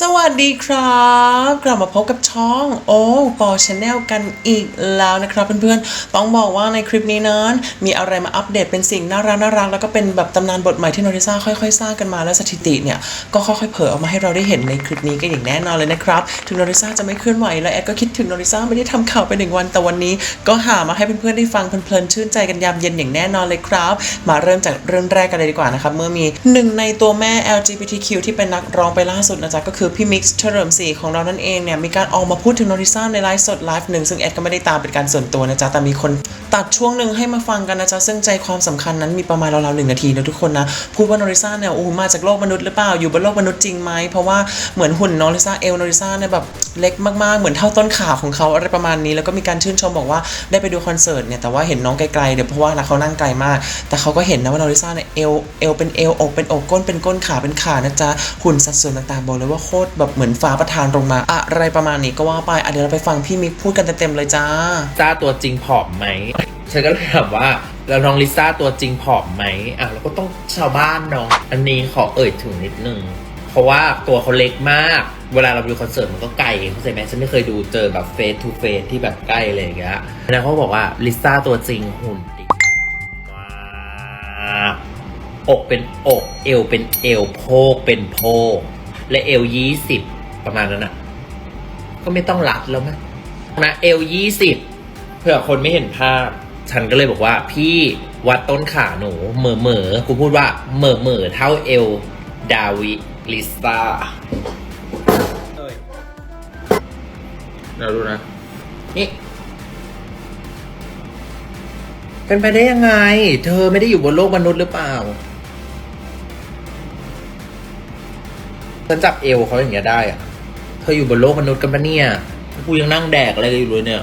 สวัสดีครับ กลับมาพบกับช่องโอ้ปอชาแนลกันอีกแล้วนะครับเพื่อนๆ ต้องบอกว่าในคลิปนี้นั้นมีอะไรมาอัปเดตเป็นสิ่งน่ารักน่ารักแล้วก็เป็นแบบตำนานบทใหม่ที่โนริซ่าค่อยๆ สร้างกันมาและสถิติเนี่ย ก็ค่อยๆ เผยออกมาให้เราได้เห็นในคลิปนี้กันอย่างแน่นอนเลยนะครับ ถึงโนริซ่าจะไม่เคลื่อนไหวและแอดก็คิดถึงโนริซ่าไม่ได้ทำข่าวไปหนึ่งวันแต่วันนี้ ก็หามาให้เพื่อนๆได้ฟังเพลินๆชื่นใจกันยามเย็นอย่างแน่นอนเลยครับ มาเริ่มจากเรื่องแรกกันเลยดีกว่านะครับเมื่อมีหนึ่งในตัวแม่ LGBTQ ที่เป็นนักร้องไปล่าสุดนะจ๊ะก็คือือพี่มิกซ์เฉลิมศรีของเรานั่นเองเนี่ยมีการออกมาพูดถึงโนริซ่าในไลฟ์สดไลฟ์หนึ่งซึ่งแอดก็ไม่ได้ตามเป็นการส่วนตัวนะจ๊ะแต่มีคนตัดช่วงหนึ่งให้มาฟังกันนะจ๊ะซึ่งใจความสำคัญนั้นมีประมาณราวๆหนึ่งนาทีนะทุกคนนะพูดว่าโนริซ่าเนี่ยโอ้มาจากโลกมนุษย์หรือเปล่าอยู่บนโลกมนุษย์จริงไหมเพราะว่าเหมือนหุ่นโนริซ่าเอลโนริซ่าเนี่ยแบบเล็กมากๆเหมือนเท่าต้นขาของเขาอะไรประมาณนี้ แล้วก็มีการชื่นชมบอกว่าได้ไปดูคอนเสิร์ตเนี่ยแต่ว่าเห็นน้องไกลๆเดี๋ยวเพราะว่าเขานั่งไกลมาก แต่เขาก็เห็นนะว่าโนริซ่าเนี่ยเอลเอลเป็นเอลอกเป็นอกก้นเป็นก้นขาเป็นขานะจ๊ะหุ่นสัดส่วนต่างๆบอกเลยว่าโคตรแบบเหมือนฟ้าประทานลงมา อะไรประมาณนี้ก็ว่าไปอะเดี๋ยวเราไปฟังพี่มิกพูดกันเต็มๆเลยจ้าซ่าตัวจริงผอมไหม ฉันก็เลยถามว่า แล้วน้องลิซ่าตัวจริงผอมไหมอะเราก็ต้องชาวบ้านเนาะอันนี้ขอเอ่ยถึงนิดนึง เพราะว่าตัวเขาเล็กมาก เวลาเราดูคอนเสิร์ตมันก็ไกลเข้าใจไหมฉันไม่เคยดูเจอแบบเฟสทูเฟสที่แบบใกล้เลยอย่างเงี้ยแล้วเขาบอกว่าลิซ่าตัวจริงหุ่นดีมากอกเป็นอก เอวเป็นเอวโพกเป็นโพก และเอวยี่สิบประมาณนั้นอะก็ไม่ต้องรัดแล้วมั้ยนะเอลยี่สิบเผื่อคนไม่เห็นภาพ ฉันก็เลยบอกว่า พี่วัดต้นขาหนูเหม่อเหม่อๆกูพูดว่าเหม่อเหม่อๆเท่าเอลดาวิลิซ่าเราดูนะ นี่ เป็นไปได้ยังไง เธอไม่ได้อยู่บนโลกมนุษย์หรือเปล่า ฉันจับเอวเขาอย่างเงี้ยได้อะเธออยู่บนโลกมนุษย์กันปะเนี่ยกูยังนั่งแดกอะไรอยู่เลยเนี่ย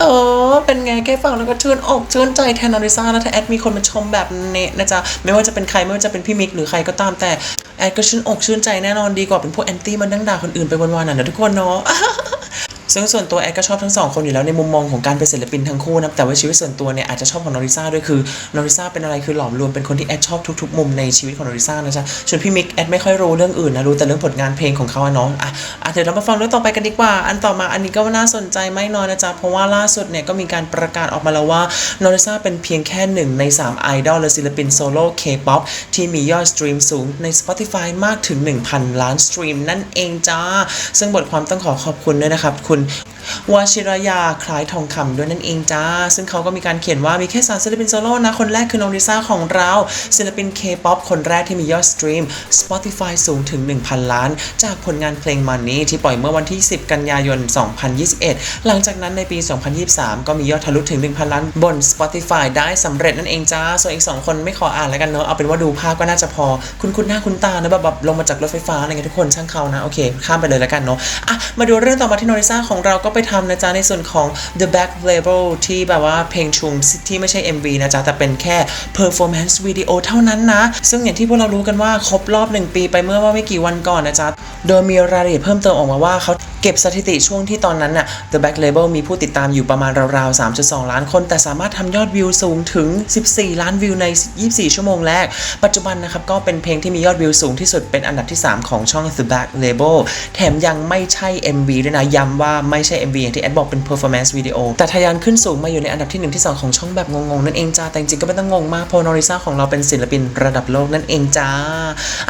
เออ เป็นไงแค่ฟังแล้วก็ชื่นอกชื่นใจแทนโนริซ่าแล้วถ้าแอดมีคนมาชมแบบนี้นะจ๊ะ ไม่ว่าจะเป็นใครไม่ว่าจะเป็นพี่มิกหรือใครก็ตามแต่ แอดก็ชื่นอกชื่นใจแน่นอนดีกว่าเป็นพวกแอนตี้มันดังด่าคนอื่นไปวันๆน่ะนะทุกคนเนาะ ซึ่งส่วนตัวแอดก็ชอบทั้งสองคนอยู่แล้วในมุมมองของการเป็นศิลปินทั้งคู่นะแต่ว่าชีวิตส่วนตัวเนี่ยอาจจะชอบของโนริซ่าด้วยคือโนริซ่าเป็นอะไรคือหลอมรวมเป็นคนที่แอดชอบทุกๆ มุมในชีวิตของโนริซ่านะจ๊ะส่วนพี่มิกแอดไม่ค่อยรู้เรื่องอื่นนะรู้แต่เรื่องผลงานเพลงของเขาอะเนาะอะอะเดี๋ยวเรามาฟังเรื่องต่อไปกันดีกว่า อันต่อมาอันนี้ก็น่าสนใจไม่น้อยนะจ๊ะเพราะว่าล่าสุดเนี่ยก็มีการประกาศออกมาแล้วว่าโนริซ่าเป็นเพียงแค่หนึ่งใน3ไอดอลและศิลปินโซโล่เคป๊อปที่มียอดสตรีมสูงใน Spotify มากถึง 1,000 ล้านสตรีมนั่นเองจ้าซึ่งบทความต้องขอขอบคุณด้วยนะครับคุณ วชิรยาคล้ายทองคำด้วยนั่นเองจ้า ซึ่งเขาก็มีการเขียนว่ามีแค่สามศิลปินโซโล่นะ คนแรกคือน้องลิซ่าของเราศิลปิน K-POP คนแรกที่มียอดสตรีม Spotify สูงถึง 1,000 ล้าน จากผลงานเพลงมันนี้ที่ปล่อยเมื่อวันที่ 10 กันยายน 2021 หลังจากนั้นในปี 2023 ก็มียอดทะลุถึง 1,000 ล้านบน Spotify ได้สำเร็จนั่นเองจ้า ส่วนอีก 2 คนไม่ขออ่านแล้วกันเนอะเอาเป็นว่าดูภาพก็น่าจะพอ คุณคุณหน้าคุณตานะแบบแบบลงมาจากรถไฟฟ้าอะไรเงี้ยทุกคนช่างเขานะโอเคข้ามไปเลยแล้วกันเนาะอะมาดูเรื่องต่อมาที่โนริซ่าของเราก็ไปทำนะจ๊ะ ในส่วนของ The Back Label ที่แบบว่าเพลงชุมที่ไม่ใช่ MV นะจ๊ะ แต่เป็นแค่ performance video เท่านั้นนะ ซึ่งอย่างที่พวกเรารู้กันว่าครบรอบ 1 ปีไปเมื่อว่าไม่กี่วันก่อนนะจ๊ะ โดยมีรายละเอียดเพิ่มเติมออกมาว่าเขาเก็บสถิติช่วงที่ตอนนั้นน่ะ The Back Label มีผู้ติดตามอยู่ประมาณราวๆ 3.2 ล้านคน แต่สามารถทำยอดวิวสูงถึง 14 ล้านวิวใน 24 ชั่วโมงแรก ปัจจุบันนะครับก็เป็นเพลงที่มียอดวิวสูงที่สุดเป็นอันดับที่ 3 ของช่อง The Back Label แถมยังไม่ใช่ MV ด้วยนะ ย้ำว่าไม่ใช่ MV อย่างที่แอดบอกเป็น performance video แต่ทะยานขึ้นสูงมาอยู่ในอันดับที่ 1 ที่ 2 ของช่องแบบงงๆ นั่นเองจ้า แต่จริงก็ไม่ต้องงงมากเพราะนอริซ่าของเราเป็นศิลปินระดับโลกนั่นเองจ้า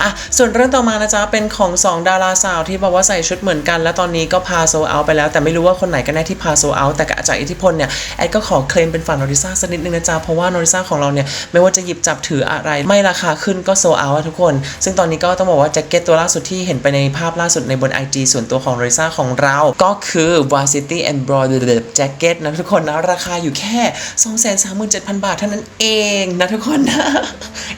อะส่วนเรื่องต่อมานะจ๊ะเป็นของ 2 ดาราสาวที่บอกว่าใส่ชุดเหมือนกันแล้วตอนนี้ก็พาโซเอาไปแล้ว แต่ไม่รู้ว่าคนไหนกันแน่ที่พาโซเอาแต่จากอิทธิพลเนี่ยแอดก็ขอเคลมเป็นฝั่งนอริซ่าสักนิดนึงนะจ๊ะเพราะว่านอริซ่าของเราเนี่ยไม่ว่าจะหยิบจับถืออะไรไม่ราคาขึ้นก็โซเอาทุกคน ซึ่งตอนนี้ก็ต้องบอกว่าแจ็คเก็ตตัวล่าสุดที่เห็นไปในภาพล่าสุดในบน IG ส่วนตัวของนอริซ่าของเรา ก็คือ Varsity Embroidered Jacket นะทุกคนนะราคาอยู่แค่ 237,000 บาทเท่านั้นเองนะทุกคนนะ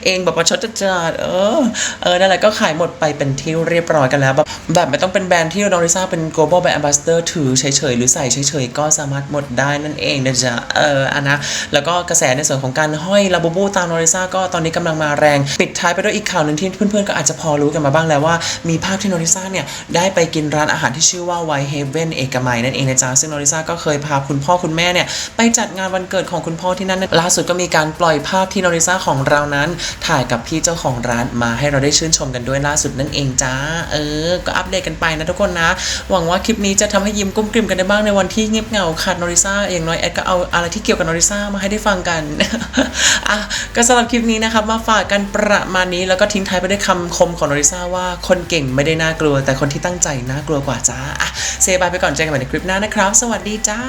เองแบบประชดจัดเออเออนั่นแหละก็ขายหมดไปเป็นที่เรียบร้อยกันแล้วแบบแบบไม่ต้องเป็นแบรนด์ที่โนริซ่าเป็น global brand ambassador ถือเฉยๆ หรือใส่เฉยๆ ก็สามารถหมดได้นั่นเองนะจ๊ะเอออันนะแล้วก็กระแสในส่วนของการห้อยลาบูบูตามนอริซาก็ตอนนี้กำลังมาแรง ปิดท้ายไปด้วยอีกข่าวหนึ่งที่เพื่อนๆ ก็อาจจะพอรู้กันมาบ้างแล้วว่ามีภาพที่นอริซาเนี่ย ได้ไปกินร้านอาหารที่ชื่อว่า White Heaven เอกมัยนั่นเองนะจ๊ะซึ่งนอริซาก็เคยพาคุณพ่อคุณแม่เนี่ย ไปจัดงานวันเกิดของคุณพ่อที่นั่นล่าสุดก็มีการปล่อยภาพที่นอริซาของเรานั้น ถ่ายกับพี่เจ้าของร้านมาให้เราได้ชื่นชมกันด้วยล่าสุดนั่นเองจ้าเออก็อัปเดตกันไปนะทุกคนนะหวังว่าคลิปนี้จะทำให้ยิ้มกุ้มกริมกันได้บ้างในวันที่เงียบเหงาขาดนอริซ่าอย่างน้อยแอดก็เอาอะไรที่เกี่ยวกับนอริซ่ามาให้ได้ฟังกันอะก็สำหรับคลิปนี้นะครับมาฝากกันประมาณนี้แล้วก็ทิ้งท้ายไปด้วยคำคมของนอริซ่าว่าคนเก่งไม่ได้น่ากลัว แต่คนที่ตั้งใจน่ากลัวกว่าจ้าอะเซบายไปก่อนเจอกันใหม่ในคลิปหน้านะครับ สวัสดีจ้า